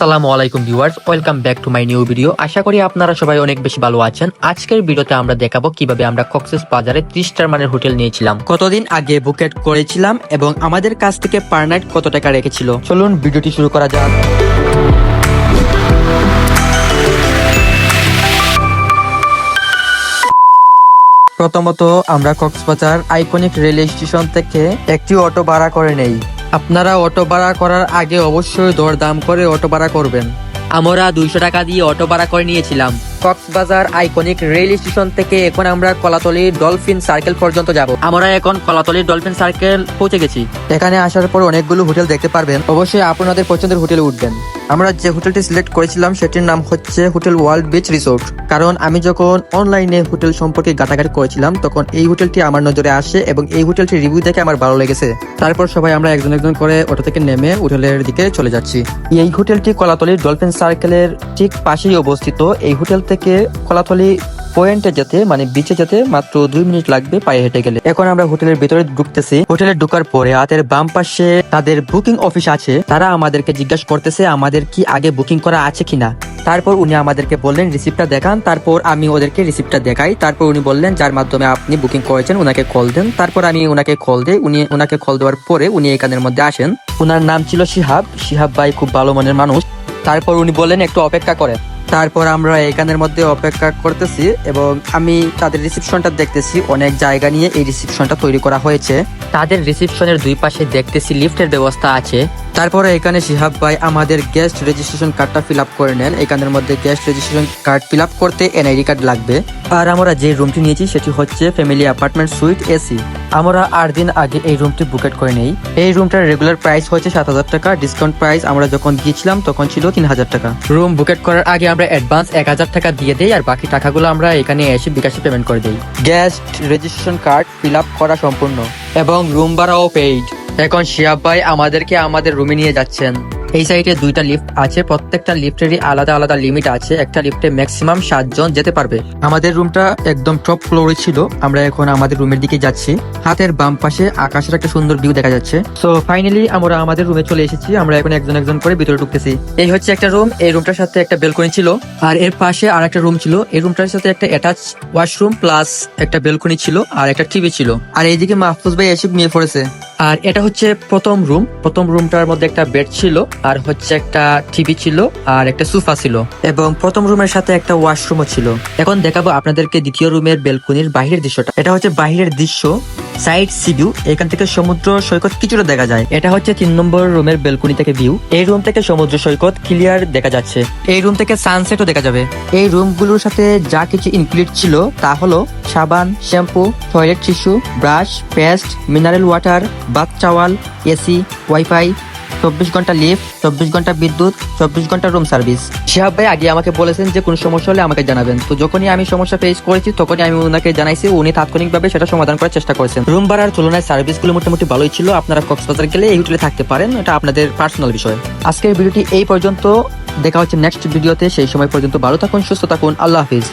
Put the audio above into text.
আসসালামু আলাইকুম viewers welcome back to my new video. আশা করি আপনারা সবাই অনেক বেশি ভালো আছেন। আজকের ভিডিওতে আমরা দেখাবো কীভাবে আমরা কক্সেস বাজারে ত্রিশ স্টার মানের হোটেল নিয়েছিলাম। কতদিন আগে বুকেট করেছিলাম এবং আমাদের কাছ থেকে পার নাইট কত টাকা রেখেছিল? চলুন ভিডিওটি শুরু করা যাক। প্রথমত আমরা কক্সবাজার আইকনিক রেল স্টেশন থেকে একটি অটো ভাড়া করে নেই। আপনারা অটো ভাড়া করার আগে অবশ্যই দরদাম করে অটো ভাড়া করবেন। আমরা দুইশো টাকা দিয়ে অটো ভাড়া করে নিয়েছিলাম। কক্সবাজার আইকনিক রেল স্টেশন থেকে এখন আমরা কলাতলি ডলফিন সার্কেল পর্যন্ত যাব। আমরা এখন কলাতলি ডলফিন সার্কেল পৌঁছে গেছি। এখানে আসার পর অনেকগুলো হোটেল দেখতে পারবেন। অবশ্যই আপনাদের পছন্দের হোটেলে উঠবেন। আমরা যে হোটেলটি সিলেক্ট করেছিলাম, সেটির নাম হচ্ছে হোটেল ওয়ার্ল্ড বিচ রিসোর্ট। কারণ আমি যখন অনলাইনে হোটেল সম্পর্কে ঘাটাঘাটি করেছিলাম, তখন এই হোটেলটি আমার নজরে আসে এবং এই হোটেলটির রিভিউ দেখে আমার ভালো লেগেছে। তারপর সবাই আমরা একজন একজন করে অটো থেকে নেমে হোটেলের দিকে চলে যাচ্ছি। এই হোটেলটি কলাতলির ডলফিন সার্কেলের ঠিক পাশেই অবস্থিত। এই হোটেল থেকে কলাতলি পয়েন্টে যেতে মানে বিচে যেতে মাত্র দুই মিনিট লাগবে পায়ে হেঁটে গেলে। এখন আমরা হোটেলের ভিতরে ঢুকতেছি। হোটেলে ঢোকার পরে হাতের বাম পাশে তাদের বুকিং অফিস আছে। তারা আমাদেরকে জিজ্ঞাসা করতেছে, আমাদের কি আগে বুকিং করা আছে কিনা? তারপর উনি আমাদেরকে বললেন, রিসিপ্টটা দেখান। তারপর আমি ওদেরকে রিসিপ্টটা দেখাই। তারপর উনি বললেন, যার মাধ্যমে আপনি বুকিং করেছেন ওনাকে কল দেন। তারপর আমি ওনাকে কল দিই। উনি ওনাকে কল দেওয়ার পরে উনি এখানের মধ্যে আসেন। ওনার নাম ছিল শিহাব। শিহাব ভাই খুব ভালো মনের মানুষ। তারপর উনি বললেন, একটু অপেক্ষা করেন। তারপর আমরা এখানের মধ্যে অপেক্ষা করতেছি এবং আমি তাদের রিসিপশনটা দেখতেছি। অনেক জায়গা নিয়ে এই রিসিপশনটা তৈরি করা হয়েছে। তাদের রিসিপশনের দুই পাশে দেখতেছি লিফটের ব্যবস্থা আছে। তারপরে এখানে শিহাব ভাই আমাদের গেস্ট রেজিস্ট্রেশন কার্ডটা ফিল আপ করে নেন। এখানের মধ্যে guest registration card fill up করতে এনআইডি কার্ড লাগবে। আর আমরা যে রুমটি নিয়েছি, সেটি হচ্ছে ফ্যামিলি অ্যাপার্টমেন্ট সুইট এসি আমরা আট দিন আগে এই রুমটি বুকেট করে নেই। এই রুমটার রেগুলার প্রাইস হচ্ছে সাত হাজার টাকা। ডিসকাউন্ট প্রাইস আমরা যখন গিয়েছিলাম, তখন ছিল তিন হাজার টাকা। রুম বুকেট করার আগে আমরা অ্যাডভান্স এক হাজার টাকা দিয়ে দেই আর বাকি টাকাগুলো আমরা এখানে এসে বিকাশে পেমেন্ট করে দিই। Guest registration card fill up করা সম্পূর্ণ। এবং রুম ভাড়াও পেইড এখন শিয়াব ভাই আমাদেরকে আমাদের রুমে নিয়ে যাচ্ছেন। এই সাইডে দুইটা লিফট আছে প্রত্যেকটা লিফটেরই আলাদা আলাদা লিমিট আছে। একটা লিফটে ম্যাক্সিমাম সাতজন যেতে পারবে। আমাদের রুমটা একদম টপ ফ্লোরে ছিল। আমরা এখন আমাদের রুমের দিকে যাচ্ছি। হাতের বাম পাশে আকাশের একটা সুন্দর ভিউ দেখা যাচ্ছে। সো ফাইনালি আমরা আমাদের রুমে চলে এসেছি। আমরা এখন একজন একজন করে ভিতরে ঢুকতেছি। এই হচ্ছে একটা রুম এই রুমটার সাথে একটা বেলকনি ছিল। আর এর পাশে আর একটা রুম ছিল। এই রুমটার সাথে একটা অ্যাটাচ ওয়াশরুম প্লাস একটা বেলকনি ছিল আর একটা টিভি ছিল। আর এইদিকে মাহফুজ ভাই এসে ঘুমিয়ে পড়েছে। আর এটা হচ্ছে প্রথম রুম প্রথম রুমটার মধ্যে একটা বেড ছিল, আর হচ্ছে একটা টিভি ছিল, আর একটা সোফা ছিল। এবং প্রথম রুমের সাথে একটা ওয়াশরুমও ছিল। এখন দেখাবো আপনাদেরকে দ্বিতীয় রুমের বেলকুনির বাহিরের দৃশ্যটা। এটা হচ্ছে বাহিরের দৃশ্য। সাইড সি ভিউ, এখান থেকে সমুদ্র সৈকত কিছুটা দেখা যায়। এটা হচ্ছে তিন নম্বর রুমের বেলকুনি থেকে ভিউ। এই রুম থেকে সমুদ্র সৈকত ক্লিয়ার দেখা যাচ্ছে। এই রুম থেকে সানসেটও দেখা যাবে। এই রুমগুলোর সাথে যা কিছু ইনক্লুড ছিল তা হলো সাবান, shampoo toilet tissue brush paste mineral water bath towel AC wifi চব্বিশ ঘণ্টা লিফট চব্বিশ ঘণ্টা বিদ্যুৎ চব্বিশ ঘণ্টা রুম সার্ভিস শিহাব ভাই আগে আমাকে বলেছেন যে কোনো সমস্যা হলে আমাকে জানাবেন। তো যখনই আমি সমস্যা ফেস করেছি তখনই আমি ওনাকে জানাইছি উনি তাৎক্ষণিকভাবে সেটা সমাধান করার চেষ্টা করেছেন। রুম ভাড়ার তুলনায় সার্ভিসগুলো মোটামুটি ভালোই ছিল। আপনারা কক্সবাজার গেলে এই হোটেলে থাকতে পারেন। এটা আপনাদের পার্সোনাল বিষয়। আজকের ভিডিওটি এই পর্যন্ত। দেখা হচ্ছে নেক্সট ভিডিওতে সেই সময় পর্যন্ত ভালো থাকুন সুস্থ থাকুন। আল্লাহ হাফিজ।